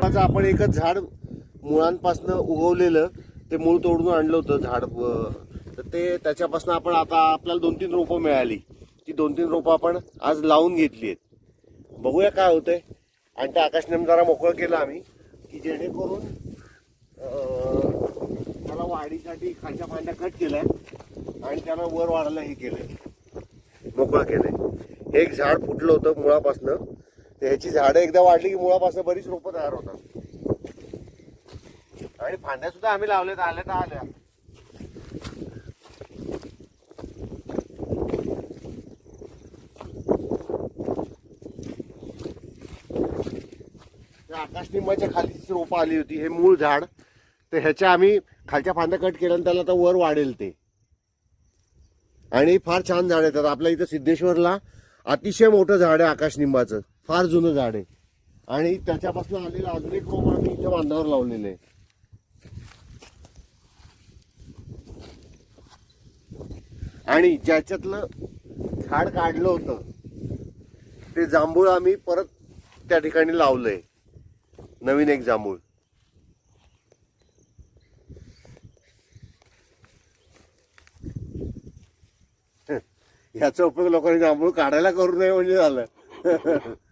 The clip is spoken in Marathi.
माझं आपण एकच झाड मुळांपासून उगवलेलं ते मूळ तोडून आणलं होतं झाड तर ते त्याच्यापासून आपण आता आपल्याला दोन तीन रोपं मिळाली. ती दोन तीन रोपं आपण आज लावून घेतली आहेत. बघूया काय होतंय. आणि त्या आकाशने जरा मोकळं केलं आम्ही की जेणेकरून त्याला वाढीसाठी खालच्या पांड्या कट केल्या आणि त्याला वर वाढायला हे केलंय. मोकळं केलंय. हे एक झाड फुटलं होतं मुळापासनं. तर ह्याची झाडं एकदा वाढली की मुळापासून बरीच रोपं तयार होतात. आणि फांद्या सुद्धा आम्ही लावल्यात आल्या तर आल्या. आकाश निंबाच्या खाली रोपं आली होती हे मूळ झाड तर ह्याच्या आम्ही खालच्या फांद्या कट केल्या आणि त्याला आता वर वाढेल ते. आणि फार छान झाड येतात. आपल्या इथं सिद्धेश्वरला अतिशय मोठं झाड आहे आकाश निंबाचं फार जुनं झाड आहे. आणि त्याच्यापासून आलेलं अजून एक रोप आम्ही इथे बांधावर लावलेलं आहे. आणि ज्याच्यातलं झाड काढलं होतं ते जांभूळ आम्ही परत त्या ठिकाणी लावलंय. नवीन एक जांभूळ. याचा उपयोग लोकांनी जांभूळ काढायला करू नये म्हणजे झालं.